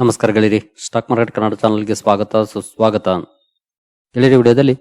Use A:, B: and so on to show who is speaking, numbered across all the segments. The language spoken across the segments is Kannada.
A: ನಮಸ್ಕಾರ ಗೆಳೆಯರಿ. ಸ್ಟಾಕ್ ಮಾರ್ಕೆಟ್ ಕನ್ನಡ ಚಾನಲ್ಗೆ ಸ್ವಾಗತ, ಸುಸ್ವಾಗತ. ಗೆಳೆಯರಿ, ವಿಡಿಯೋದಲ್ಲಿ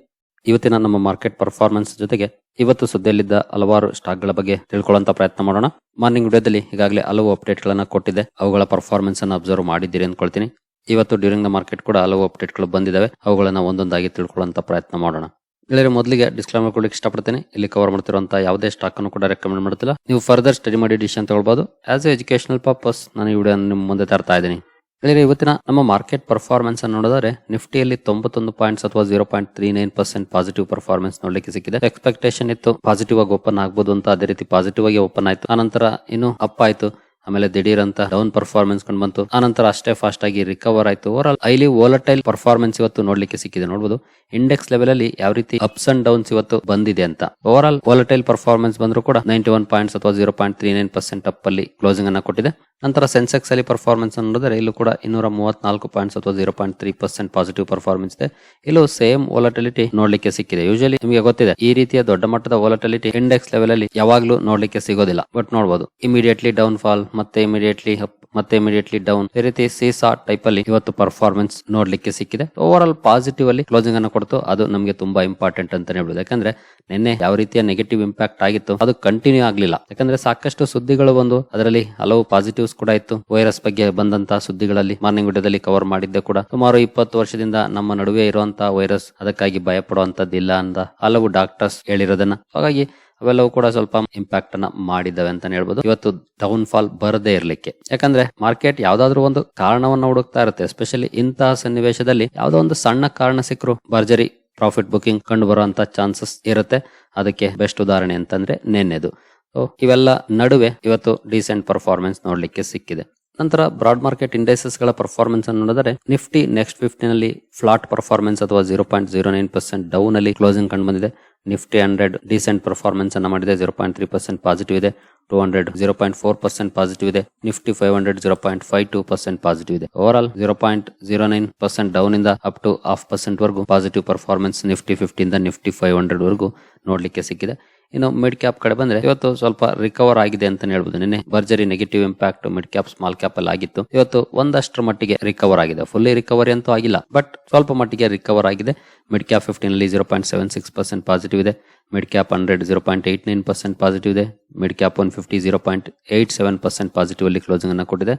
A: ಇವತ್ತಿನ ನಮ್ಮ ಮಾರ್ಕೆಟ್ ಪರ್ಫಾರ್ಮೆನ್ಸ್ ಜೊತೆಗೆ ಇವತ್ತು ಸುದ್ದಿಯಲ್ಲಿದ್ದ ಹಲವಾರು ಸ್ಟಾಕ್ಗಳ ಬಗ್ಗೆ ತಿಳ್ಕೊಳ್ಳುವಂತ ಪ್ರಯತ್ನ ಮಾಡೋಣ. ಮಾರ್ನಿಂಗ್ ವಿಡಿಯೋದಲ್ಲಿ ಈಗಾಗಲೇ ಹಲವು ಅಪ್ಡೇಟ್ಗಳನ್ನು ಕೊಟ್ಟಿದೆ. ಅವುಗಳ ಪರ್ಫಾರ್ಮೆನ್ಸ್ ಅನ್ನು ಅಬ್ಸರ್ವ್ ಮಾಡಿದ್ದೀರಿ ಅಂದ್ಕೊಳ್ತೀನಿ ಇವತ್ತು ಡ್ಯೂರಿಂಗ್ ದ ಮಾರ್ಕೆಟ್ ಕೂಡ ಹಲವು ಅಪ್ಡೇಟ್ಗಳು ಬಂದಿದ್ದಾವೆ ಅವುಗಳನ್ನ ಒಂದೊಂದಾಗಿ ತಿಳ್ಕೊಳ್ಳುವಂತ ಪ್ರಯತ್ನ ಮಾಡೋಣ. ಗೆಳೆಯರು, ಮೊದಲಿಗೆ ಡಿಸ್ಕ್ಲೈಮರ್ ಕೊಡ್ಲಿಕ್ಕೆ ಇಷ್ಟಪಡ್ತೇನೆ. ಇಲ್ಲಿ ಕವರ್ ಮಾಡ್ತಿರುವಂತಹ ಯಾವುದೇ ಸ್ಟಾಕ್ ಅನ್ನು ಕೂಡ ರೆಕಮೆಂಡ್ ಮಾಡ್ತಿಲ್ಲ. ನೀವು ಫರ್ದರ್ ಸ್ಟಡಿ ಮಾಡಿ ಡಿಸಿಷನ್ ತಗೊಳ್ಬಹುದು ಆಸ್ ಎ ಎಜುಕೇಶನಲ್ ಪರ್ಪಸ್ ನಾನು ಈ ವಿಡಿಯೋ ನಿಮ್ಮ ಮುಂದೆ ತರ್ತಾ ಇದ್ದೀನಿ. ಗೆಳೆಯರೆ ಇವತ್ತಿನ ನಮ್ಮ ಮಾರ್ಕೆಟ್ ಪರ್ಫಾರ್ಮೆನ್ಸ್ ಅನ್ನು ನೋಡಿದರೆ, ನಿಫ್ಟಿಯಲ್ಲಿ ತೊಂಬತ್ತೊಂದು ಪಾಯಿಂಟ್ಸ್ ಅಥವಾ zero point three nine percent positive performance ನೋಡ್ಲಿಕ್ಕೆ ಸಿಕ್ಕಿದೆ. ಎಕ್ಸ್ಪೆಕ್ಟೇಷನ್ ಇತ್ತು ಪಾಸಿಟಿವ್ ಆಗಿ ಓಪನ್ ಆಗ್ಬೋದು ಅಂತ ಅದೇ ರೀತಿ ಪಾಸಿಟಿವ್ ಆಗಿ ಓಪನ್ ಆಯ್ತು. ಆನಂತರ ಇನ್ನು ಅಪ್ ಆಯ್ತು. ಆಮೇಲೆ ದಿಢೀರ್ ಅಂತ ಡೌನ್ ಪರ್ಫಾರ್ಮೆನ್ಸ್ ಕಂಡು ಬಂತು. ಆನಂತರ ಅಷ್ಟೇ ಫಾಸ್ಟ್ ಆಗಿ ರಿಕವರ್ ಆಯ್ತು. Overall highly volatile performance ಇವತ್ತು ನೋಡ್ಲಿಕ್ಕೆ ಸಿಕ್ಕಿದೆ. ನೋಡಬಹುದು ಇಂಡೆಕ್ಸ್ ಲೆವೆಲ್ ಅಲ್ಲಿ ಯಾವ ರೀತಿ ಅಪ್ಸ್ ಅಂಡ್ ಡೌನ್ಸ್ ಇವತ್ತು ಬಂದಿದೆ ಅಂತ. ಓವರ್ ಆಲ್ ವೋಲಟೈಲ್ ಪರ್ಫಾರ್ಮೆನ್ಸ್ ಬಂದ್ರು ಕೂಡ ನೈಂಟಿ ಒನ್ ಪಾಯಿಂಟ್ಸ್ ಅಥವಾ zero point three nine percent up ಅಲ್ಲಿ ಕ್ಲೋಸಿಂಗ್ ಅನ್ನ ಕೊಟ್ಟಿದೆ. ನಂತರ ಸೆನ್ಸೆಕ್ಸ್ ಅಲ್ಲಿ ಪರ್ಫಾರ್ಮೆನ್ಸ್ ನೋಡಿದ್ರೆ ಇಲ್ಲೂ ಕೂಡ ಇನ್ನೂರ ಮೂವತ್ನಾಲ್ಕು ಪಾಯಿಂಟ್ಸ್ ಅಥವಾ zero point three percent positive performance ಇದೆ. ಇಲ್ಲೂ ಸೇಮ್ ವೋಲಟಿಲಿಟಿ ನೋಡ್ಲಿಕ್ಕೆ ಸಿಕ್ಕಿದೆ. ಯೂಶಲಿ ನಿಮಗೆ ಗೊತ್ತಿದೆ, ಈ ರೀತಿಯ ದೊಡ್ಡ ಮಟ್ಟದ ವೋಲಟಿಲಿಟಿ ಇಂಡೆಕ್ಸ್ ಲೆವೆಲ್ ಅಲ್ಲಿ ಯಾವಾಗಲೂ ನೋಡ್ಲಿಕ್ಕೆ ಸಿಗೋದಿಲ್ಲ. ಬಟ್ ನೋಡಬಹುದು ಇಮಿಡಿಯೇಟ್ಲಿ ಡೌನ್ ಫಾಲ್ ಮತ್ತೆ ಇಮಿಡಿಯೇಟ್ಲಿ ಅಪ್ ಮತ್ತೆ ಇಮಿಡಿಯೇಟ್ಲಿ ಡೌನ್ ಈ ರೀತಿ ಸೀಸಾ ಟೈಪ್ ಅಲ್ಲಿ ಇವತ್ತು ಪರ್ಫಾರ್ಮೆನ್ಸ್ ನೋಡ್ಲಿಕ್ಕೆ ಸಿಕ್ಕಿದೆ. ಓವರ್ ಆಲ್ ಪಾಸಿಟಿವ್ ಅಲ್ಲಿ ಕ್ಲೋಸಿಂಗ್ ಅನ್ನು ಕೊಡ್ತು. ಅದು ನಮಗೆ ತುಂಬಾ ಇಂಪಾರ್ಟೆಂಟ್ ಅಂತಾನೆ ಹೇಳ್ಬೋದು. ಯಾಕಂದ್ರೆ ನಿನ್ನೆ ಯಾವ ರೀತಿಯ ನೆಗೆಟಿವ್ ಇಂಪ್ಯಾಕ್ಟ್ ಆಗಿತ್ತು, ಅದು ಕಂಟಿನ್ಯೂ ಆಗ್ಲಿಲ್ಲ. ಯಾಕಂದ್ರೆ ಸಾಕಷ್ಟು ಸುದ್ದಿಗಳು ಬಂದು ಅದರಲ್ಲಿ ಹಲವು ಪಾಸಿಟಿವ್ಸ್ ಕೂಡ ಇತ್ತು. ವೈರಸ್ ಬಗ್ಗೆ ಬಂದಂತಹ ಸುದ್ದಿಗಳಲ್ಲಿ ಮಾರ್ನಿಂಗ್ ವಿಡಿಯೋದಲ್ಲಿ ಕವರ್ ಮಾಡಿದ್ದೆ ಕೂಡ. ಸುಮಾರು ಇಪ್ಪತ್ತು ವರ್ಷದಿಂದ ನಮ್ಮ ನಡುವೆ ಇರುವಂತಹ ವೈರಸ್ ಅದಕ್ಕಾಗಿ ಭಯ ಪಡುವಂತದ್ದಿಲ್ಲ ಅಂತ ಹಲವು ಡಾಕ್ಟರ್ಸ್ ಹೇಳಿರೋದನ್ನ. ಹಾಗಾಗಿ ಅವೆಲ್ಲವೂ ಕೂಡ ಸ್ವಲ್ಪ ಇಂಪ್ಯಾಕ್ಟ್ ಅನ್ನ ಮಾಡಿದ್ದಾವೆ ಅಂತ ಹೇಳ್ಬೋದು. ಇವತ್ತು ಡೌನ್ ಫಾಲ್ ಬರದೇ ಇರಲಿಕ್ಕೆ. ಯಾಕಂದ್ರೆ ಮಾರ್ಕೆಟ್ ಯಾವ್ದಾದ್ರು ಒಂದು ಕಾರಣವನ್ನ ಹುಡುಕ್ತಾ ಇರುತ್ತೆ. ಎಸ್ಪೆಷಲಿ ಇಂತಹ ಸನ್ನಿವೇಶದಲ್ಲಿ ಯಾವ್ದೋ ಒಂದು ಸಣ್ಣ ಕಾರಣ ಸಿಕ್ಕರು ಭರ್ಜರಿ ಪ್ರಾಫಿಟ್ ಬುಕಿಂಗ್ ಕಂಡು ಬರುವಂತ ಚಾನ್ಸಸ್ ಇರುತ್ತೆ. ಅದಕ್ಕೆ ಬೆಸ್ಟ್ ಉದಾಹರಣೆ ಅಂತಂದ್ರೆ ನೆನ್ನೆದು. ಸೊ ಇವೆಲ್ಲ ನಡುವೆ ಇವತ್ತು ಡೀಸೆಂಟ್ ಪರ್ಫಾರ್ಮೆನ್ಸ್ ನೋಡ್ಲಿಕ್ಕೆ ಸಿಕ್ಕಿದೆ. ನಂತರ ಬ್ರಾಡ್ ಮಾರ್ಕೆಟ್ ಇಂಡೈಸಸ್ಗಳ ಪರ್ಫಾರ್ಮೆನ್ಸ್ ಅನ್ನು ನೋಡಿದರೆ ನಿಫ್ಟಿ ನೆಕ್ಸ್ಟ್ ಫಿಫ್ಟಿ ನಲ್ಲಿ ಫ್ಲಾಟ್ ಪರ್ಫಾರ್ಮೆನ್ಸ್ ಅಥವಾ zero point zero nine percent down ಅಲ್ಲಿ ಕ್ಲೋಸಿಂಗ್ ಕಂಡು ಬಂದಿದೆ. ನಿಫ್ಟಿ ಹಂಡ್ರೆಡ್ ಡಿಸೆಂಟ್ ಪರ್ಫಾರ್ಮೆನ್ಸ್ ಅನ್ನು ಮಾಡಿದೆ. Zero point three percent positive ಇದೆ. Two hundred zero point four percent positive ಇದೆ. Nifty five hundred zero point five two percent positive ಇದೆ. Over all zero point zero nine percent down ಇಂದ ಅಪ್ ಟು ಹಾಫ್ ಪರ್ಸೆಂಟ್ ವರೆಗೂ ಪಾಸಿಟಿವ್ ಪರ್ಫಾರ್ಮೆನ್ಸ್ ನಿಫ್ಟಿ ಫಿಫ್ಟಿಯಿಂದ ನಿಫ್ಟಿ ಫೈವ್ ಹಂಡ್ರೆಡ್ ವರೆಗೂ ನೋಡ್ಲಿಕ್ಕೆ ಸಿಕ್ಕಿದೆ. ಇನ್ನು ಮಿಡ್ ಕ್ಯಾಪ್ ಕಡೆ ಬಂದ್ರೆ ಇವತ್ತು ಸ್ವಲ್ಪ ರಿಕವರ್ ಆಗಿದೆ ಅಂತ ಹೇಳ್ಬೋದು. ನಿನ್ನೆ ಭರ್ಜರಿ negative impact mid cap small cap ಅಲ್ಲಿ ಆಗಿತ್ತು. ಇವತ್ತು ಒಂದಷ್ಟರ ಮಟ್ಟಿಗೆ ರಿಕವರ್ ಆಗಿದೆ. ಫುಲ್ಲಿ ರಿಕವರಿ ಅಂತೂ ಆಗಿಲ್ಲ. ಬಟ್ ಸ್ವಲ್ಪ ಮಟ್ಟಿಗೆ ರಿಕವರ್ ಆಗಿದೆ. ಮಿಡ್ ಕ್ಯಾಪ್ ಫಿಫ್ಟೀನ್ ಅಲ್ಲಿ zero point seven six percent positive ಇದೆ. Mid cap hundred zero point eight nine percent positive ಇದೆ. Mid cap one fifty zero point eight seven percent positive ಅಲ್ಲಿ ಕ್ಲೋಸಿಂಗ್ ಅನ್ನು ಕೊಟ್ಟಿದೆ.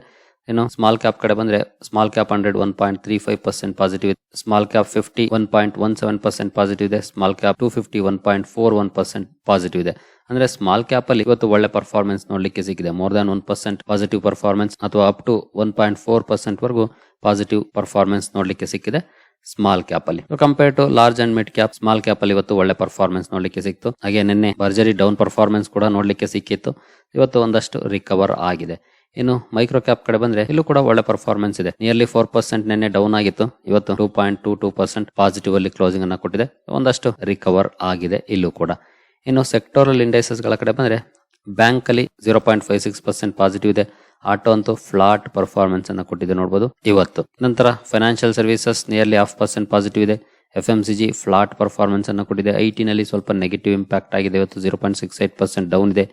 A: ಇನ್ನು ಸ್ಮಾಲ್ ಕ್ಯಾಪ್ ಕಡೆ ಬಂದ್ರೆ small cap hundred one point three five percent positive ಇದೆ. Small cap fifty one point one seven percent positive ಇದೆ. Small cap two fifty one point four one percent positive ಇದೆ. ಅಂದ್ರೆ ಸ್ಮಾಲ್ ಕ್ಯಾಪ್ ಅಲ್ಲಿ ಇವತ್ತು ಒಳ್ಳೆ ಪರ್ಫಾರ್ಮೆನ್ಸ್ ನೋಡ್ಲಿಕ್ಕೆ ಸಿಕ್ಕಿದೆ. More than one percent positive performance ಅಥವಾ up to one point four percent ವರೆಗೂ ಪಾಸಿಟಿವ್ ಪರ್ಫಾರ್ಮೆನ್ಸ್ ನೋಡ್ಲಿಕ್ಕೆ ಸಿಕ್ಕಿದೆ ಸ್ಮಾಲ್ ಕ್ಯಾಪ್ ಅಲ್ಲಿ. Compare to large and mid cap small cap ಅಲ್ಲಿ ಇವತ್ತು ಒಳ್ಳೆ ಪರ್ಫಾರ್ಮೆನ್ಸ್ ನೋಡ್ಲಿಕ್ಕೆ ಸಿಕ್ತು. ಹಾಗೆ ನಿನ್ನೆ ಭರ್ಜರಿ ಡೌನ್ ಪರ್ಫಾರ್ಮೆನ್ಸ್ ಕೂಡ ನೋಡ್ಲಿಕ್ಕೆ ಸಿಕ್ಕಿತ್ತು. ಇವತ್ತು ಒಂದಷ್ಟು ರಿಕವರ್ ಆಗಿದೆ. ಇನ್ನು ಮೈಕ್ರೋ ಕ್ಯಾಪ್ ಕಡೆ ಬಂದ್ರೆ ಇಲ್ಲೂ ಕೂಡ ಒಳ್ಳೆ ಪರ್ಫಾರ್ಮೆನ್ಸ್ ಇದೆ. ನಿಯರ್ಲಿ ಫೋರ್ ಪರ್ಸೆಂಟ್ ನಿನ್ನೆ ಡೌನ್ ಆಗಿತ್ತು. ಇವತ್ತು two point two two percent positive ಅಲ್ಲಿ ಕ್ಲೋಸಿಂಗ್ ಅನ್ನ ಕೊಟ್ಟಿದೆ. ಒಂದಷ್ಟು ರಿಕವರ್ ಆಗಿದೆ ಇಲ್ಲೂ ಕೂಡ. ಇನ್ನು ಸೆಕ್ಟೋರಲ್ ಇಂಡೈಸಸ್ಗಳ ಕಡೆ ಬಂದ್ರೆ ಬ್ಯಾಂಕ್ ಅಲ್ಲಿ zero point five six percent positive ಇದೆ. ಆಟೋ ಅಂತೂ ಫ್ಲಾಟ್ ಪರ್ಫಾರ್ಮೆನ್ಸ್ ಅನ್ನ ಕೊಟ್ಟಿದೆ ನೋಡಬಹುದು ಇವತ್ತು. ನಂತರ financial services nearly half percent positive ಇದೆ. F M C G flat performance ಅನ್ನು ಕೊಟ್ಟಿದೆ. ಐ ನಲ್ಲಿ ಸ್ವಲ್ಪ ನೆಗೆಟಿವ್ ಇಂಪ್ಯಾಕ್ಟ್ ಆಗಿದೆ. ಇವತ್ತು zero point six eight percent down ಇದೆ.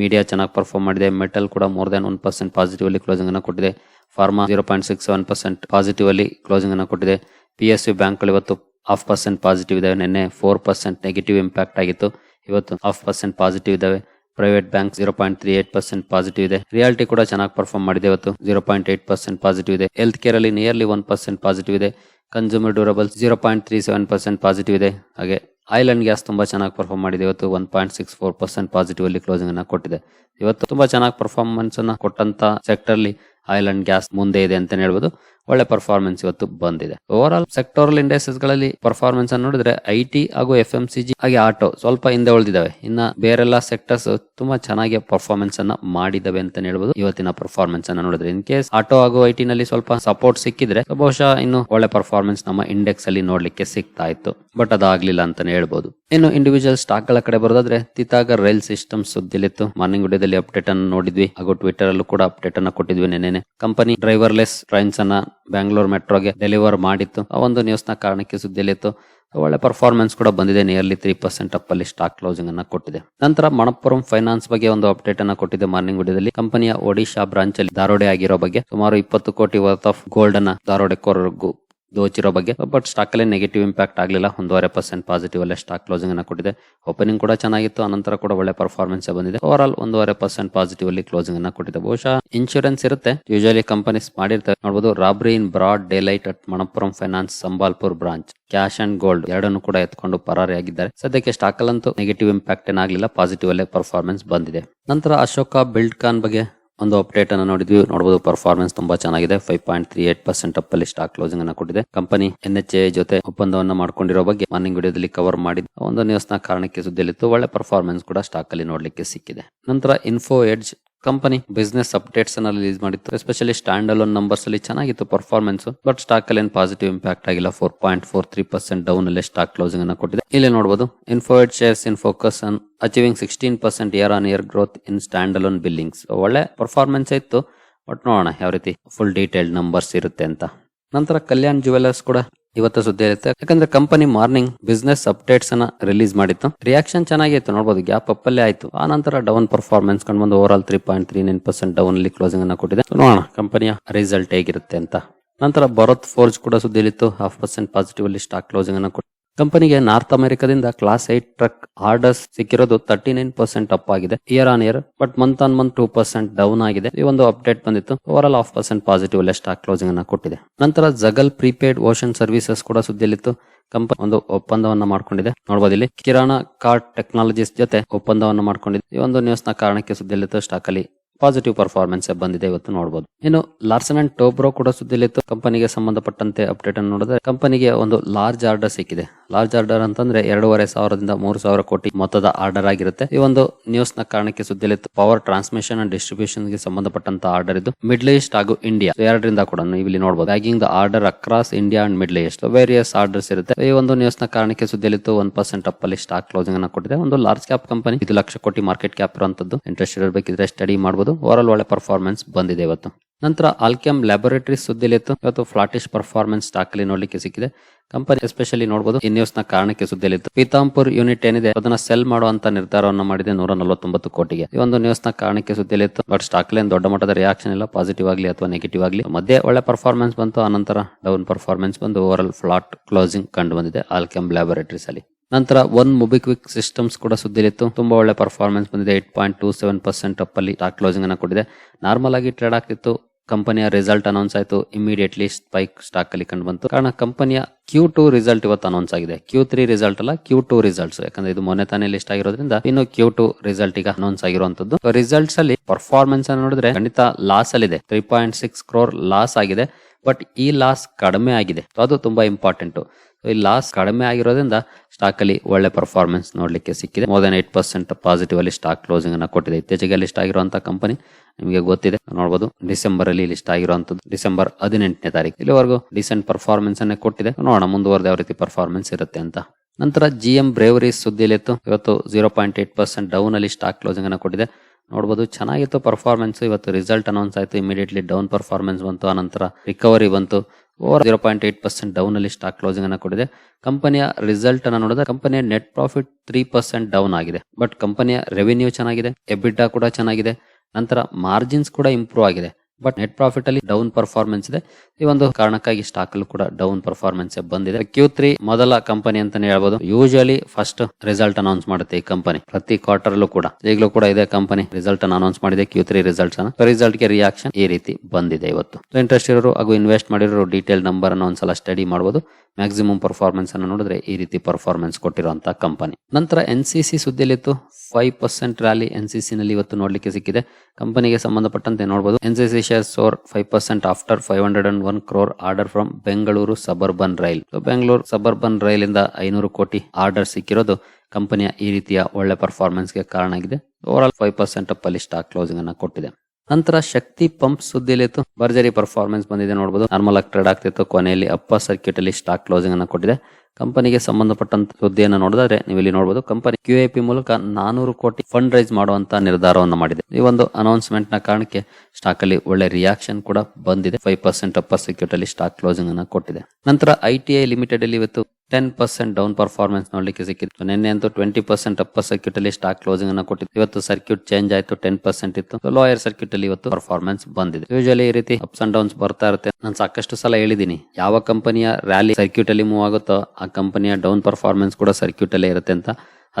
A: ಮೀಡಿಯಾ ಚೆನ್ನಾಗಿ ಪರ್ಫಾರ್ಮ್ ಮಾಡಿದೆ. ಮೆಟಲ್ ಕೂಡ more than one percent positive ಅಲ್ಲಿ ಕ್ಲೋಸಿಂಗ್ ಅನ್ನು ಕೊಟ್ಟಿದೆ. Pharma zero point six seven percent positive ಅಲ್ಲಿ ಕ್ಲೋಸಿಂಗ್ ಅನ್ನು ಕೊಟ್ಟಿದೆ. ಪಿ ಎಸ್ ಯು ಬ್ಯಾಂಕ್ಗಳು ಇವತ್ತು ಹಾಫ್ ಪರ್ಸೆಂಟ್ ಪಾಸಿಟಿವ್ ಇದಾವೆ. ನಿನ್ನೆ ಫೋರ್ ಪರ್ಸೆಂಟ್ ನೆಗೆಟಿವ್ ಇಂಪ್ಯಾಕ್ಟ್ ಆಗಿತ್ತು. ಇವತ್ತು ಹಾಫ್ ಪರ್ಸೆಂಟ್ ಪಾಸಿಟಿವ್ ಇದಾವೆ. Private bank zero point three eight percent positive ಇದೆ. ರಿಯಾಲಿಟಿ ಕೂಡ ಚೆನ್ನಾಗಿ ಪರ್ಫಾರ್ಮ್ ಮಾಡಿದೆ ಇವತ್ತು. Zero point eight percent positive ಇದೆ. ಹೆಲ್ತ್ ಕೇರ್ ಅಲ್ಲಿ ನಿಯರ್ಲಿ ಒನ್ ಪರ್ಸೆಂಟ್ ಪಾಸಿಟಿವ್ ಇದೆ. Consumer durables zero point three seven percent positive ಇದೆ. ಹಾಗೆ ಆಯಿಲ್ ಆ್ಯಂಡ್ ಗ್ಯಾಸ್ ತುಂಬಾ ಚೆನ್ನಾಗಿ ಪರ್ಫಾರ್ಮ್ ಮಾಡಿದೆ. ಇವತ್ತು one point six four percent positive ಅಲ್ಲಿ ಕ್ಲೋಸಿಂಗ್ ಅನ್ನು ಕೊಟ್ಟಿದೆ. ಇವತ್ತು ತುಂಬಾ ಚೆನ್ನಾಗಿ ಪರ್ಫಾರ್ಮೆನ್ಸ್ ಅನ್ನು ಕೊಟ್ಟಂತ ಸೆಕ್ಟರ್ ಅಲ್ಲಿ ಆಯಿಲ್ ಅಂಡ್ ಗ್ಯಾಸ್ ಮುಂದೆ ಇದೆ ಅಂತ ಹೇಳ್ಬೋದು. ಒಳ್ಳೆ ಪರ್ಫಾರ್ಮೆನ್ಸ್ ಇವತ್ತು ಬಂದಿದೆ. ಓವರ್ ಆಲ್ ಸೆಕ್ಟೋರಲ್ ಇಂಡಸ್ಟ್ರೀಸ್ಗಳಲ್ಲಿ ಪರ್ಫಾರ್ಮೆನ್ಸ್ ಅನ್ನು ನೋಡಿದ್ರೆ ಐ ಟಿ ಹಾಗೂ ಎಫ್ ಎಂ ಸಿ ಜಿ ಹಾಗೆ ಆಟೋ ಸ್ವಲ್ಪ ಹಿಂದೆ ಉಳಿದಿದ್ದಾವೆ. ಇನ್ನ ಬೇರೆಲ್ಲ ಸೆಕ್ಟರ್ಸ್ ತುಂಬಾ ಚೆನ್ನಾಗಿ ಪರ್ಫಾರ್ಮೆನ್ಸ್ ಅನ್ನ ಮಾಡಿದವೆ ಅಂತ ಹೇಳ್ಬೋದು. ಇವತ್ತಿನ ಪರ್ಫಾರ್ಮೆನ್ಸ್ ಅನ್ನ ನೋಡಿದ್ರೆ. ಇನ್ ಕೇಸ್ ಆಟೋ ಹಾಗೂ ಐ ಟಿ ನಲ್ಲಿ ಸ್ವಲ್ಪ ಸಪೋರ್ಟ್ ಸಿಕ್ಕಿದ್ರೆ, ಬಹುಶಃ ಇನ್ನು ಒಳ್ಳೆ ಪರ್ಫಾರ್ಮೆನ್ಸ್ ನಮ್ಮ ಇಂಡೆಕ್ಸ್ ಅಲ್ಲಿ ನೋಡ್ಲಿಕ್ಕೆ ಸಿಗ್ತಾ ಇತ್ತು ಬಟ್ ಅದಾಗ್ಲಿಲ್ಲ ಅಂತಾನೆ ಹೇಳ್ಬೋದು. ಇನ್ನು ಇಂಡಿವಿಜುವಲ್ ಸ್ಟಾಕ್ಗಳ ಕಡೆ ಬರೋದಾದ್ರೆ ತಿತಾಗ ರೈಲ್ ಸಿಸ್ಟಮ್ ಸುದ್ದಿಲಿತ್ತು ಮಾರ್ನಿಂಗ್ ವಿಡಿಯೋದಲ್ಲಿ ಅಪ್ಡೇಟ್ ಅನ್ನು ನೋಡಿದ್ವಿ. ಹಾಗೂ ಟ್ವಿಟರ್ ಅಲ್ಲೂ ಕೂಡ ಅಪ್ಡೇಟ್ ಅನ್ನ ಕೊಟ್ಟಿದ್ವಿ. ನೆನೆ ಕಂಪನಿ ಡ್ರೈವರ್ಲೆಸ್ ಟ್ರೈನ್ಸ್ ಅನ್ನ ಬ್ಯಾಂಗ್ಳೂರ್ ಮೆಟ್ರೋಗೆ ಡೆಲಿವರ್ ಮಾಡಿತ್ತು. ಆ ಒಂದು ನ್ಯೂಸ್ನ ಕಾರಣಕ್ಕೆ ಸುದ್ದಿಯಲ್ಲಿತ್ತು. ಒಳ್ಳೆ ಪರ್ಫಾರ್ಮೆನ್ಸ್ ಕೂಡ ಬಂದಿದೆ. ನಿಯರ್ಲಿ ತ್ರೀ ಪರ್ಸೆಂಟ್ ಅಪ್ ಅಲ್ಲಿ ಸ್ಟಾಕ್ ಕ್ಲೋಸಿಂಗ್ ಅನ್ನ ಕೊಟ್ಟಿದೆ. ನಂತರ ಮಣಪುರಂ ಫೈನಾನ್ಸ್ ಬಗ್ಗೆ ಒಂದು ಅಪ್ಡೇಟ್ ಅನ್ನ ಕೊಟ್ಟಿದೆ ಮಾರ್ನಿಂಗ್ ವಿಡಿಯೋದಲ್ಲಿ. ಕಂಪನಿಯ ಒಡಿಶಾ ಬ್ರಾಂಚ್ ಅಲ್ಲಿ ದಾರೋಡೆ ಆಗಿರೋ ಬಗ್ಗೆ ಸುಮಾರು ಇಪ್ಪತ್ತು ಕೋಟಿ ವರ್ತ್ ಆಫ್ ಗೋಲ್ಡ್ ಅನ್ನ ದಾರೋಡೆಕೋರರಿಗೂ ದೋಚಿರೋ ಬಗ್ಗೆ. ಬಟ್ ಸ್ಟಾಕ್ ಅಲ್ಲಿ ನೆಗೆಟಿವ್ ಇಂಪ್ಯಾಕ್ಟ್ ಆಗಲಿಲ್ಲ. ಒಂದೂವರೆ ಪರ್ಸೆಂಟ್ ಪಾಸಿಟಿವ್ ಅಲ್ಲೇ ಸ್ಟಾಕ್ ಕ್ಲೋಸಿಂಗ್ ಅನ್ನ ಕೊಟ್ಟಿದೆ. ಓಪನಿಂಗ್ ಕೂಡ ಚೆನ್ನಾಗಿತ್ತು. ಅನಂತರ ಕೂಡ ಒಳ್ಳೆ ಪರ್ಫಾರ್ಮೆನ್ಸ್ ಬಂದಿದೆ. ಓವರ್ ಆಲ್ ಒಂದೂವರೆ ಪರ್ಸೆಂಟ್ ಪಾಸಿಟಿವ್ ಅಲ್ಲಿ ಕ್ಲೋಸಿಂಗ್ ಅನ್ನ ಕೊಟ್ಟಿದೆ. ಬಹುಶಃ ಇನ್ಶೂರೆನ್ಸ್ ಇರುತ್ತೆ. ಯೂಶಲಿ ಕಂಪನೀಸ್ ಮಾಡಿರ್ತವೆ ನೋಡಬಹುದು robbery in broad daylight at Manappuram finance Sambalpur branch cash and gold ಎರಡನ್ನು ಕೂಡ ಎತ್ಕೊಂಡು ಪರಾರಿಯಾಗಿದ್ದಾರೆ. ಸದ್ಯಕ್ಕೆ ಸ್ಟಾಕ್ ಅಲ್ಲಂತೂ ನೆಗೆಟಿವ್ ಇಂಪ್ಯಾಕ್ಟ್ ಏನಾಗಲಿಲ್ಲ. ಪಾಸಿಟಿವ್ ಅಲ್ಲೇ ಪರ್ಫಾರ್ಮೆನ್ಸ್ ಬಂದಿದೆ. ನಂತರ ಅಶೋಕ ಬಿಲ್ಡ್ ಕಾನ್ ಬಗ್ಗೆ ಒಂದು ಅಪ್ಡೇಟ್ ಅನ್ನು ನೋಡಿದ್ವಿ. ನೋಡಬಹುದು ಪರ್ಫಾರ್ಮೆನ್ಸ್ ತುಂಬಾ ಚೆನ್ನಾಗಿದೆ. Five point three eight percent up ಅಲ್ಲಿ ಸ್ಟಾಕ್ ಕ್ಲೋಸಿಂಗ್ ಅನ್ನು ಕೊಟ್ಟಿದೆ. ಕಂಪನಿ ಎನ್ ಎಚ್ ಎ ಜೊತೆ ಒಪ್ಪಂದವನ್ನ ಮಾಡ್ಕೊಂಡಿರೋ ಬಗ್ಗೆ ಮಾರ್ನಿಂಗ್ ವಿಡಿಯೋದಲ್ಲಿ ಕವರ್ ಮಾಡಿದ ಒಂದು ನ್ಯೂಸ್ನ ಕಾರಣಕ್ಕೆ ಸುದ್ದಿಯಲ್ಲಿತ್ತು. ಒಳ್ಳೆ ಪರ್ಫಾರ್ಮೆನ್ಸ್ ಕೂಡ ಸ್ಟಾಕ್ ಅಲ್ಲಿ ನೋಡ್ಲಿಕ್ಕೆ ಸಿಕ್ಕಿದೆ. ನಂತರ Info Edge company business updates ಅನ್ನ ರಿಲೀಸ್ ಮಾಡಿತ್ತು. ಎಸ್ಪೆಷಲಿ ಸ್ಟ್ಯಾಂಡ್ ಅಲೋನ್ ನಂಬರ್ಸ್ ಅಲ್ಲಿ ಚೆನ್ನಾಗಿತ್ತು ಪರ್ಫಾರ್ಮೆನ್ಸ್ ಬಟ್ ಸ್ಟಾಕ್ ಅಲ್ಲಿ ಏನು ಪಾಸಿಟಿವ್ ಇಂಪ್ಯಾಕ್ಟ್ ಆಗಿಲ್ಲ. Four point four three percent down ಅಲ್ಲಿ ಸ್ಟಾಕ್ ಕ್ಲೋಸಿಂಗ್ ಅನ್ನ ಕೊಟ್ಟಿದೆ. ಇಲ್ಲಿ ನೋಡಬಹುದು Info Edge shares in focus on achieving sixteen percent year on year growth in standalone billings ಒಳ್ಳೆ ಪರ್ಫಾರ್ಮೆನ್ಸ್ ಇತ್ತು. ಬಟ್ ನೋಡೋಣ, ಯಾವ ರೀತಿ ಫುಲ್ ಡೀಟೇಲ್ಡ್ ನಂಬರ್ಸ್ ಇರುತ್ತೆ ಅಂತ. ನಂತರ ಕಲ್ಯಾಣ್ ಜುವೆಲ್ಲರ್ಸ್ ಕೂಡ ಇವತ್ತು ಸುದ್ದಿ ಇರುತ್ತೆ. ಯಾಕಂದ್ರೆ ಕಂಪನಿ ಮಾರ್ನಿಂಗ್ ಬಿಸ್ನೆಸ್ ಅಪ್ಡೇಟ್ಸ್ ಅನ್ನ ರಿಲೀಸ್ ಮಾಡಿತ್ತು. ರಿಯಾಕ್ಷನ್ ಚೆನ್ನಾಗಿತ್ತು. ನೋಡಬಹುದು ಗ್ಯಾಪ್ ಅಪ್ ಅಲ್ಲೇ ಆಯ್ತು. ಆ ನಂತರ ಡೌನ್ ಪರ್ಫಾರ್ಮೆನ್ಸ್ ಕಂಡು ಬಂದು overall three point three nine percent down ಅಲ್ಲಿ ಕ್ಲೋಸಿಂಗ್ ಅನ್ನ ಕೊಟ್ಟಿದೆ. ನೋಡೋಣ ಕಂಪನಿಯ ರಿಸಲ್ಟ್ ಹೇಗಿರುತ್ತೆ ಅಂತ. ನಂತರ ಭರತ್ ಫೋರ್ಜ್ ಕೂಡ ಸುದ್ದಿಲಿತ್ತು ಹಾಫ್ ಪರ್ಸೆಂಟ್ ಪಾಸಿಟಿವ್ ಅಲ್ಲಿ ಸ್ಟಾಕ್ ಕ್ಲೋಸಿಂಗ್ ಅನ್ನ ಕೊಟ್ಟು ಕಂಪನಿಗೆ ನಾರ್ತ್ ಅಮೆರಿಕದಿಂದ ಕ್ಲಾಸ್ ಏಟ್ ಟ್ರಕ್ ಆರ್ಡರ್ಸ್ ಸಿಕ್ಕಿರೋದು ತರ್ಟಿ ನೈನ್ ಪರ್ಸೆಂಟ್ ಅಪ್ ಆಗಿದೆ. Year on year, but month on month two percent down ಆಗಿದೆ. ಈ ಒಂದು ಅಪ್ಡೇಟ್ ಬಂದಿತ್ತು. Over all half percent positive ಅಲ್ಲೇ ಸ್ಟಾಕ್ ಕ್ಲೋಸಿಂಗ್ ಅನ್ನ ಕೊಟ್ಟಿದೆ. ನಂತರ ಜಗಲ್ ಪ್ರೀಪೇಡ್ ಓಷನ್ ಸರ್ವಿಸಸ್ ಕೂಡ ಸುದ್ದಿಯಲ್ಲಿತ್ತು. ಕಂಪನಿ ಒಂದು ಒಪ್ಪಂದವನ್ನ ಮಾಡ್ಕೊಂಡಿದೆ. ನೋಡಬಹುದು ಇಲ್ಲಿ. ಕಿರಾಣ ಕಾರ್ಡ್ ಟೆಕ್ನಾಲಜೀಸ್ ಜೊತೆ ಒಪ್ಪಂದವನ್ನ ಮಾಡ್ಕೊಂಡಿದೆ. ಈ ಒಂದು ನ್ಯೂಸ್ನ ಕಾರಣಕ್ಕೆ ಸುದ್ದಿಯಲ್ಲಿತ್ತು ಸ್ಟಾಕ್ ಅಲ್ಲಿ ಪಾಸಿಟಿವ್ ಪರ್ಫಾರ್ಮೆನ್ಸ್ ಬಂದಿದೆ ಇವತ್ತು ನೋಡಬಹುದು ಇನ್ನು ಲಾರ್ಸನ್ ಅಂಡ್ ಟೋಬ್ರೋ ಕೂಡ ಸುದ್ದಿಲಿತ್ತು ಕಂಪನಿಗೆ ಸಂಬಂಧಪಟ್ಟಂತೆ ಅಪ್ಡೇಟ್ ಅನ್ನು ನೋಡಿದ್ರೆ, ಕಂಪನಿಗೆ ಒಂದು ಲಾರ್ಜ್ ಆರ್ಡರ್ ಸಿಕ್ಕಿದೆ. ಲಾರ್ಜ್ ಆರ್ಡರ್ ಅಂತಂದ್ರೆ ಎರಡೂವರೆ ಸಾವಿರದಿಂದ ಮೂರು ಸಾವಿರ ಕೋಟಿ ಮೊತ್ತದ ಆರ್ಡರ್ ಆಗಿರುತ್ತೆ. ಈ ಒಂದು ನ್ಯೂಸ್ನ ಕಾರಣಕ್ಕೆ ಸುದ್ದಿಲಿತ್ತು ಪವರ್ ಟ್ರಾನ್ಸ್ಮಿಷನ್ ಅಂಡ್ ಡಿಸ್ಟ್ರಿಬ್ಯೂಷನ್ಗೆ ಸಂಬಂಧಪಟ್ಟಂತ ಆರ್ಡರ್ ಇದು ಮಿಡ್ಲ್ ಈಸ್ಟ್ ಹಾಗೂ ಇಂಡಿಯಾ ಎರಡರಿಂದ ಕೂಡ ಇಲ್ಲಿ ನೋಡಬಹುದು bagging the order across India and Middle East various orders ಇರುತ್ತೆ. ಈ ಒಂದು ನ್ಯೂಸ್ನ ಕಾರಣಕ್ಕೆ ಸುದ್ದಿಲಿತ್ತು ಒನ್ ಪರ್ಸೆಂಟ್ ಅಪ್ ಅಲ್ಲಿ ಸ್ಟಾಕ್ ಕ್ಲೋಸಿಂಗ್ ಅನ್ನ ಕೊಟ್ಟಿದೆ. ಒಂದು ಲಾರ್ಜ್ ಕ್ಯಾಪ್ ಕಂಪನಿ ಇದು ಲಕ್ಷ ಕೋಟಿ ಮಾರ್ಕೆಟ್ ಕ್ಯಾಪ್ ಇರುವಂತದ್ದು. ಇಂಟ್ರೆಸ್ಟ್ ಇರಬೇಕಿದ್ರೆ ಸ್ಟಡಿ ಮಾಡಬಹುದು ಓವರ್ ಒಳ್ಳೆ ಪರ್ಫಾರ್ಮೆನ್ಸ್ ಬಂದಿದೆ ಇವತ್ತು. ನಂತರ ಆಲ್ಕೆಮ್ ಲ್ಯಾಬೊರೇಟರಿ ಸುದ್ದಿಲಿತ್ತು ಇವತ್ತು ಫ್ಲಾಟಿಶ್ ಪರ್ಫಾರ್ಮೆನ್ಸ್ ಸ್ಟಾಕ್ ಅಲ್ಲಿ ನೋಡ್ಲಿಕ್ಕೆ ಸಿಕ್ಕಿದೆ. ಕಂಪನಿ ಎಸ್ಪೆಷಲಿ ನೋಡಬಹುದು ಈ ನ್ಯೂಸ್ನ ಕಾರಣಕ್ಕೆ ಸುದ್ದಿಯಲ್ಲಿತ್ತು. ಪೀತಾಂಪುರ್ ಯೂನಿಟ್ ಏನಿದೆ, ಅದನ್ನ ಸೆಲ್ ಮಾಡುವಂತ ನಿರ್ಧಾರವನ್ನು ಮಾಡಿದೆ ನೂರ ನಲವತ್ತೊಂಬತ್ತು ಕೋಟಿಗೆ. ಈ ಒಂದು ನ್ಯೂಸ್ನ ಕಾರಣಕ್ಕೆ ಸುದ್ದಿಯಲ್ಲಿತ್ತು. ಬಟ್ ಸ್ಟಾಕ್ ಲೈನ್ ದೊಡ್ಡ ಮಟ್ಟದ ರಿಯಾಕ್ಷನ್ ಇಲ್ಲ. ಪಾಸಿಟಿವ್ ಆಗಲಿ ಅಥವಾ ನೆಗೆಟಿವ್ ಆಗಲಿ. ಮಧ್ಯೆ ಒಳ್ಳೆ ಪರ್ಫಾರ್ಮೆನ್ಸ್ ಬಂತು. ಆನಂತರ ಡೌನ್ ಪರ್ಫಾರ್ಮೆನ್ಸ್ ಬಂದು ಓವರ್ ಆಲ್ ಫ್ಲಾಟ್ ಕ್ಲೋಸಿಂಗ್ ಕಂಡು ಬಂದಿದೆ. ಆಲ್ಕೆಮ್ ಲ್ಯಾಬೊರೇಟರೀಸ್ ಅಲ್ಲಿ. ನಂತರ ಒನ್ ಮೊಬಿಕ್ವಿಕ್ ಸಿಸ್ಟಮ್ಸ್ ಕೂಡ ಸುದ್ದಿಲಿತ್ತು ತುಂಬಾ ಒಳ್ಳೆ ಪರ್ಫಾರ್ಮೆನ್ಸ್ ಬಂದಿದೆ. Eight point two seven percent up ಅಲ್ಲಿ ಸ್ಟಾಕ್ ಕ್ಲೋಸಿಂಗ್ ಅನ್ನ ಕೊಟ್ಟಿದೆ. ನಾರ್ಮಲ್ ಆಗಿ ಟ್ರೇಡ್ ಆಗ್ತಿತ್ತು. ಕಂಪನಿಯ ರಿಸಲ್ಟ್ ಅನೌನ್ಸ್ ಆಯಿತು. ಇಮಿಡಿಯೇಟ್ಲಿ ಸ್ಪೈಕ್ ಸ್ಟಾಕ್ ಅಲ್ಲಿ ಕಂಡು ಬಂತು. ಕಾರಣ ಕಂಪನಿಯ ಕ್ಯೂ ಟು ರಿಸಲ್ಟ್ ಇವತ್ತು ಅನೌನ್ಸ್ ಆಗಿದೆ. ಕ್ಯೂ ತ್ರೀ ರಿಸಲ್ಟ್ ಅಲ್ಲ ಕ್ಯೂ ಟೂ ರಿಸಲ್ಟ್ಸ್ ಯಾಕಂದ್ರೆ ಇದು ಮೊನ್ನೆ ತಾನೇ ಲಿಸ್ಟ್ ಆಗಿರೋದ್ರಿಂದ ಇನ್ನು ಕ್ಯೂ ಟು ರಿಸಲ್ಟ್ ಈಗ ಅನೌನ್ಸ್ ಆಗಿರುವಂತದ್ದು ರಿಸಲ್ಟ್ಸ್ ಅಲ್ಲಿ ಪರ್ಫಾರ್ಮೆನ್ಸ್ ಅನ್ನು ನೋಡಿದ್ರೆ ಖಂಡಿತ ಲಾಸ್ ಅಲ್ಲಿ ಇದೆ three point six crore loss ಆಗಿದೆ. ಬಟ್ ಈ ಲಾಸ್ ಕಡಿಮೆ ಆಗಿದೆ. ಅದು ತುಂಬಾ ಇಂಪಾರ್ಟೆಂಟ್ ಈ ಲಾಸ್ ಕಡಿಮೆ ಆಗಿರೋದ್ರಿಂದ ಸ್ಟಾಕ್ ಅಲ್ಲಿ ಒಳ್ಳೆ ಪರ್ಫಾರ್ಮೆನ್ಸ್ ನೋಡ್ಲಿಕ್ಕೆ ಸಿಕ್ಕಿದೆ. More than eight percent positive ಅಲ್ಲಿ ಸ್ಟಾಕ್ ಕ್ಲೋಸಿಂಗ್ ಅನ್ನ ಕೊಟ್ಟಿದೆ. ಇತ್ತೀಚೆಗೆ ಲಿಸ್ಟ್ ಆಗಿರುವಂತಹ ಕಂಪನಿ ನಿಮಗೆ ಗೊತ್ತಿದೆ. ನೋಡಬಹುದು ಡಿಸೆಂಬರ್ ಅಲ್ಲಿ ಲಿಸ್ಟ್ ಆಗಿರುವಂತದ್ದು. ಡಿಸೆಂಬರ್ ಹದಿನೆಂಟನೇ ತಾರೀಕು. ಇಲ್ಲಿವರೆಗೂ ಡಿಸೆಂಟ್ ಪರ್ಫಾರ್ಮೆನ್ಸ್ ಅನ್ನೇ ಕೊಟ್ಟಿದೆ. ನೋಡೋಣ, ಮುಂದುವರೆದ ಯಾವ ರೀತಿ ಪರ್ಫಾರ್ಮೆನ್ಸ್ ಇರುತ್ತೆ ಅಂತ. ನಂತರ ಜಿ ಎಂ ಬ್ರೇವರಿ ಸುದ್ದಿಲಿತ್ತು ಇವತ್ತು zero point eight percent down ಅಲ್ಲಿ ಸ್ಟಾಕ್ ಕ್ಲೋಸಿಂಗ್ ಅನ್ನ ಕೊಟ್ಟಿದೆ. ನೋಡಬಹುದು ಚೆನ್ನಾಗಿತ್ತು ಪರ್ಫಾರ್ಮೆನ್ಸ್ ಇವತ್ತು ರಿಸಲ್ಟ್ ಅನೌನ್ಸ್ ಆಯಿತು ಇಮಿಡಿಯೇಟ್ಲಿ ಡೌನ್ ಪರ್ಫಾರ್ಮೆನ್ಸ್ ಬಂತು ಆನಂತರ ರಿಕವರಿ ಬಂತು. Over zero point eight percent down ಅಲ್ಲಿ ಸ್ಟಾಕ್ ಕ್ಲೋಸಿಂಗ್ ಅನ್ನ ಕೊಟ್ಟಿದೆ. ಕಂಪನಿಯ ರಿಸಲ್ಟ್ ಅನ್ನು ನೋಡಿದ್ರೆ ಕಂಪನಿಯ net profit three percent down ಆಗಿದೆ. ಬಟ್ ಕಂಪನಿಯ ರೆವಿನ್ಯೂ ಚೆನ್ನಾಗಿದೆ ಎಬಿಟಾ ಕೂಡ ಚೆನ್ನಾಗಿದೆ. ನಂತರ ಮಾರ್ಜಿನ್ಸ್ ಕೂಡ ಇಂಪ್ರೂವ್ ಆಗಿದೆ. ಬಟ್ ನೆಟ್ ಪ್ರಾಫಿಟ್ ಅಲ್ಲಿ ಡೌನ್ ಪರ್ಫಾರ್ಮೆನ್ಸ್ ಇದೆ. ಈ ಒಂದು ಕಾರಣಕ್ಕಾಗಿ ಸ್ಟಾಕ್ ಅಲ್ಲೂ ಕೂಡ ಡೌನ್ ಪರ್ಫಾರ್ಮೆನ್ಸ್ ಬಂದಿದೆ. ಕ್ಯೂ ತ್ರೀ ಮೊದಲ ಕಂಪನಿ ಅಂತಾನೆ ಹೇಳ್ಬೋದು. ಯೂಶಲಿ ಫಸ್ಟ್ ರಿಸಲ್ಟ್ ಅನೌನ್ಸ್ ಮಾಡುತ್ತೆ ಈ ಕಂಪನಿ ಪ್ರತಿ ಕ್ವಾರ್ಟರ್ ಅಲ್ಲೂ ಕೂಡ. ಈಗಲೂ ಕೂಡ ಇದೆ ಕಂಪನಿ ರಿಸಲ್ಟ್ ಅನ್ನು ಅನೌನ್ಸ್ ಮಾಡಿದೆ. ಕ್ಯೂ ತ್ರೀ ರಿಸಲ್ಟ್ಸ್ ಅನ್ನು. ರಿಸಲ್ಟ್ಗೆ ರಿಯಾಕ್ಷನ್ ಈ ರೀತಿ ಬಂದಿದೆ ಇವತ್ತು. ಇಂಟ್ರೆಸ್ಟ್ ಇರೋರು ಹಾಗೂ ಇನ್ವೆಸ್ಟ್ ಮಾಡಿರೋ ಡೀಟೇಲ್ ನಂಬರ್ ಅನ್ನು ಒಂದ್ಸಲ ಸ್ಟಡಿ ಮಾಡಬಹುದು ಮ್ಯಾಕ್ಸಿಮಮ್ ಪರ್ಫಾರ್ಮೆನ್ಸ್ ಅನ್ನು ನೋಡಿದ್ರೆ ಈ ರೀತಿ ಪರ್ಫಾರ್ಮೆನ್ಸ್ ಕೊಟ್ಟಿರುವಂತಹ ಕಂಪನಿ ನಂತರ N C C ಸುದ್ದಿಯಲ್ಲಿತ್ತು. Five percent rally N C C ನಲ್ಲಿ ಇವತ್ತು ನೋಡ್ಲಿಕ್ಕೆ ಸಿಕ್ಕಿದೆ. ಕಂಪನಿಗೆ ಸಂಬಂಧಪಟ್ಟಂತೆ ನೋಡಬಹುದು N C C share soar five percent after five hundred and one crore order from Bengaluru suburban rail Bengaluru suburban rail ಇಂದ ಐನೂರು ಕೋಟಿ ಆರ್ಡರ್ ಸಿಕ್ಕಿರೋದು ಕಂಪನಿಯ ಈ ರೀತಿಯ ಒಳ್ಳೆ ಪರ್ಫಾರ್ಮೆನ್ಸ್ಗೆ ಕಾರಣ ಆಗಿದೆ. Over all five percent up ಅಲ್ಲಿ ಸ್ಟಾಕ್ ಕ್ಲೋಸಿಂಗ್ ಅನ್ನು ಕೊಟ್ಟಿದೆ. ನಂತರ ಶಕ್ತಿ ಪಂಪ್ ಸುದ್ದಿಲಿತ್ತು ಭರ್ಜರಿ ಪರ್ಫಾರ್ಮೆನ್ಸ್ ಬಂದಿದೆ ನೋಡಬಹುದು ನಾರ್ಮಲ್ ಆಗಿ ಟ್ರೇಡ್ ಆಗ್ತಿತ್ತು. ಕೊನೆಯಲ್ಲಿ ಅಪ್ಪ ಸರ್ಕ್ಯೂಟ್ ಅಲ್ಲಿ ಸ್ಟಾಕ್ ಕ್ಲೋಸಿಂಗ್ ಅನ್ನ ಕೊಟ್ಟಿದೆ. ಕಂಪನಿಗೆ ಸಂಬಂಧಪಟ್ಟಂತ ಸುದ್ದಿಯನ್ನು ನೋಡಿದ್ರೆ ನೀವು ಇಲ್ಲಿ ನೋಡಬಹುದು ಕಂಪನಿ ಕ್ಯೂ ಮೂಲಕ ನಾನೂರು ಕೋಟಿ ಫಂಡ್ ರೈಸ್ ಮಾಡುವಂತ ನಿರ್ಧಾರವನ್ನು ಮಾಡಿದೆ. ಈ ಒಂದು ಅನೌನ್ಸ್ಮೆಂಟ್ನ ಕಾರಣಕ್ಕೆ ಸ್ಟಾಕ್ ಅಲ್ಲಿ ಒಳ್ಳೆ ರಿಯಾಕ್ಷನ್ ಕೂಡ ಬಂದಿದೆ. ಫೈವ್ ಪರ್ಸೆಂಟ್ ಅಪ್ಪರ್ ಸೆಕ್ಯೂರ್ ಅಲ್ಲಿ ಸ್ಟಾಕ್ ಕ್ಲೋಸಿಂಗ್ ಅನ್ನ ಕೊಟ್ಟಿದೆ. ನಂತರ ಐ ಟಿ ಐ ಲಿಮಿಟೆಡ್ ಅಲ್ಲಿ ಇವತ್ತು ಟೆನ್ ಪರ್ಸೆಂಟ್ ಡೌನ್ ಪರ್ಫಾರ್ಮೆನ್ಸ್ ನೋಡ್ಲಿಕ್ಕೆ ಸಿಕ್ಕಿತ್ತು. ನಿನ್ನೆ ಅಂತೂ ಟ್ವೆಂಟಿ ಪರ್ಸೆಂಟ್ ಅಪ್ಪರ್ ಸರ್ಕ್ಯೂಟ್ ಅಲ್ಲಿ ಸ್ಟಾಕ್ ಕ್ಲೋಸಿಂಗ್ ಅನ್ನ ಕೊಟ್ಟಿತ್ತು. ಇವತ್ತು ಸರ್ಕ್ಯೂಟ್ ಚೇಂಜ್ ಆಯಿತು ಟೆನ್ ಪರ್ಸೆಂಟ್ ಇತ್ತು. ಲೋಯರ್ ಸರ್ಕ್ಯೂಟ್ ಅಲ್ಲಿ ಇವತ್ತು ಪರ್ಫಾರ್ಮೆನ್ಸ್ ಬಂದಿದೆ. ಯೂಶಲಿ ಈ ರೀತಿ ಅಪ್ಸ್ ಅಂಡ್ ಡೌನ್ಸ್ ಬರ್ತಾ ಇರುತ್ತೆ. ನಾನು ಸಾಕಷ್ಟು ಸಲ ಹೇಳಿದೀನಿ, ಯಾವ ಕಂಪನಿಯ ರ್ಯಾಲಿ ಸರ್ಕ್ಯೂಟ್ ಅಲ್ಲಿ ಮೂವ್ ಆಗುತ್ತೋ ಆ ಕಂಪನಿಯ ಡೌನ್ ಪರ್ಫಾರ್ಮೆನ್ಸ್ ಕೂಡ ಸರ್ಕ್ಯೂಟ್ ಅಲ್ಲೇ ಇರುತ್ತೆ ಅಂತ.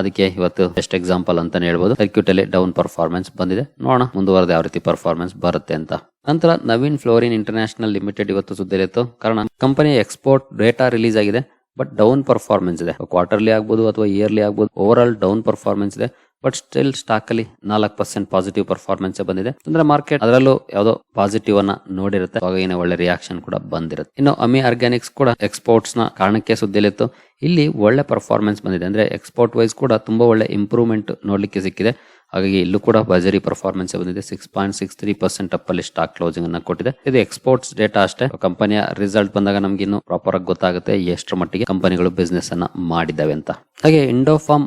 A: ಅದಕ್ಕೆ ಇವತ್ತು ಬೆಸ್ಟ್ ಎಕ್ಸಾಂಪಲ್ ಅಂತಾನೆ ಹೇಳ್ಬೋದು. ಸರ್ಕ್ಯೂಟ್ ಅಲ್ಲಿ ಡೌನ್ ಪರ್ಫಾರ್ಮೆನ್ಸ್ ಬಂದಿದೆ. ನೋಡೋಣ ಮುಂದುವರೆದ ಯಾವ ರೀತಿ ಪರ್ಫಾರ್ಮೆನ್ಸ್ ಬರುತ್ತೆ ಅಂತ. ನಂತರ ನವೀನ್ ಫ್ಲೋರಿನ್ ಇಂಟರ್ನ್ಯಾಷನಲ್ ಲಿಮಿಟೆಡ್ ಇವತ್ತು ಸುದ್ದಿಲಿತ್ತು ಕಾರಣ ಕಂಪನಿಯ ಎಕ್ಸ್ಪೋರ್ಟ್ ಡೇಟಾ ರಿಲೀಸ್ ಆಗಿದೆ ಬಟ್ ಡೌನ್ ಪರ್ಫಾರ್ಮೆನ್ಸ್ ಇದೆ. ಕ್ವಾರ್ಟರ್ಲಿ ಆಗ್ಬೋದು ಅಥವಾ ಇಯರ್ಲಿ ಆಗ್ಬೋದು ಓವರ್ ಆಲ್ ಡೌನ್ ಪರ್ಫಾರ್ಮೆನ್ಸ್ ಇದೆ. ಬಟ್ ಸ್ಟಿಲ್ ಸ್ಟಾಕ್ ಅಲ್ಲಿ ನಾಲ್ಕು ಪರ್ಸೆಂಟ್ ಪಾಸಿಟಿವ್ ಪರ್ಫಾರ್ಮೆನ್ಸ್ ಬಂದಿದೆ. ಅಂದ್ರೆ ಮಾರ್ಕೆಟ್ ಅದರಲ್ಲೂ ಯಾವುದೋ ಪಾಸಿಟಿವ್ ಅನ್ನ ನೋಡಿರುತ್ತೆ. ಏನೇ ಒಳ್ಳೆ ರಿಯಾಕ್ಷನ್ ಕೂಡ ಬಂದಿರುತ್ತೆ. ಇನ್ನು ಅಮಿ ಆರ್ಗ್ಯಾನಿಕ್ಸ್ ಕೂಡ ಎಕ್ಸ್ಪೋರ್ಟ್ಸ್ನ ಕಾರಣಕ್ಕೆ ಸುದ್ದಿಲಿತ್ತು ಇಲ್ಲಿ ಒಳ್ಳೆ ಪರ್ಫಾರ್ಮೆನ್ಸ್ ಬಂದಿದೆ. ಅಂದ್ರೆ ಎಕ್ಸ್ಪೋರ್ಟ್ ವೈಸ್ ಕೂಡ ತುಂಬಾ ಒಳ್ಳೆ ಇಂಪ್ರೂವ್ಮೆಂಟ್ ನೋಡ್ಲಿಕ್ಕೆ ಸಿಕ್ಕಿದೆ. ಹಾಗಾಗಿ ಇಲ್ಲೂ ಕೂಡ ಬಜರಿ ಪರ್ಫಾರ್ಮೆನ್ಸ್ ಬಂದಿದೆ. Six point six three percent up ಅಲ್ಲಿ ಸ್ಟಾಕ್ ಕ್ಲೋಸಿಂಗ್ ಅನ್ನ ಕೊಟ್ಟಿದೆ. ಇದು ಎಕ್ಸ್ಪೋರ್ಟ್ಸ್ ಡೇಟಾ ಅಷ್ಟೇ. ಕಂಪನಿಯ ರಿಸಲ್ಟ್ ಬಂದಾಗ ನಮ್ಗೆ ಇನ್ನು ಪ್ರಾಪರ್ ಆಗಿ ಗೊತ್ತಾಗುತ್ತೆ ಎಷ್ಟರ ಮಟ್ಟಿಗೆ ಕಂಪನಿಗಳು ಬಿಸ್ನೆಸ್ ಅನ್ನ ಮಾಡಿದವೆ ಅಂತ. ಹಾಗೆ ಇಂಡೋಫಾರ್ಮ್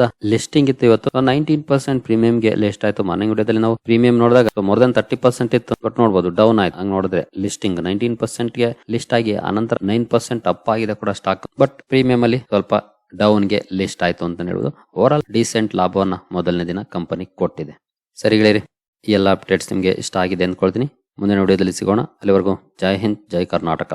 A: ದ ಲಿಸ್ಟಿಂಗ್ ಇತ್ತು ಇವತ್ತು. ನೈನ್ಟೀನ್ ಪರ್ಸೆಂಟ್ ಪ್ರೀಮಿಯಂ ಗೆ ಲಿಸ್ಟ್ ಆಯ್ತು. ಮಾರ್ನಿಂಗ್ ವಿಡಿಯೋದಲ್ಲಿ ನಾವು ಪ್ರೀಮಿಯಂ ನೋಡಿದಾಗ ಮೋರ್ ದನ್ ತರ್ಟಿ ಪರ್ಸೆಂಟ್ ಇತ್ತು. ಬಟ್ ನೋಡಬಹುದು ಡೌನ್ ಆಯ್ತು. ಹಂಗ್ ನೋಡಿದ್ರೆ ಲಿಸ್ಟಿಂಗ್ ನೈನ್ಟೀನ್ ಪರ್ಸೆಂಟ್ಗೆ ಲಿಸ್ಟ್ ಆಗಿ ಅನಂತರ ನೈನ್ ಪರ್ಸೆಂಟ್ ಅಪ್ ಆಗಿದೆ ಕೂಡ ಸ್ಟಾಕ್ ಬಟ್ ಪ್ರೀಮಿಯಂ ಅಲ್ಲಿ ಸ್ವಲ್ಪ ಡೌನ್ಗೆ ಲಿಸ್ಟ್ ಆಯಿತು ಅಂತ ಹೇಳ್ಬೋದು ಓವರ್ ಆಲ್ ಡೀಸೆಂಟ್ ಲಾಭವನ್ನು ಮೊದಲನೇ ದಿನ ಕಂಪನಿ ಕೊಟ್ಟಿದೆ. ಸರಿ ಗೆಳೆಯರಿ, ಈ ಎಲ್ಲ ಅಪ್ಡೇಟ್ಸ್ ನಿಮಗೆ ಇಷ್ಟ ಆಗಿದೆ ಅಂದ್ಕೊಳ್ತೀನಿ. ಮುಂದಿನ ವಿಡಿಯೋದಲ್ಲಿ ಸಿಗೋಣ. ಅಲ್ಲಿವರೆಗೂ ಜೈ ಹಿಂದ್, ಜೈ ಕರ್ನಾಟಕ.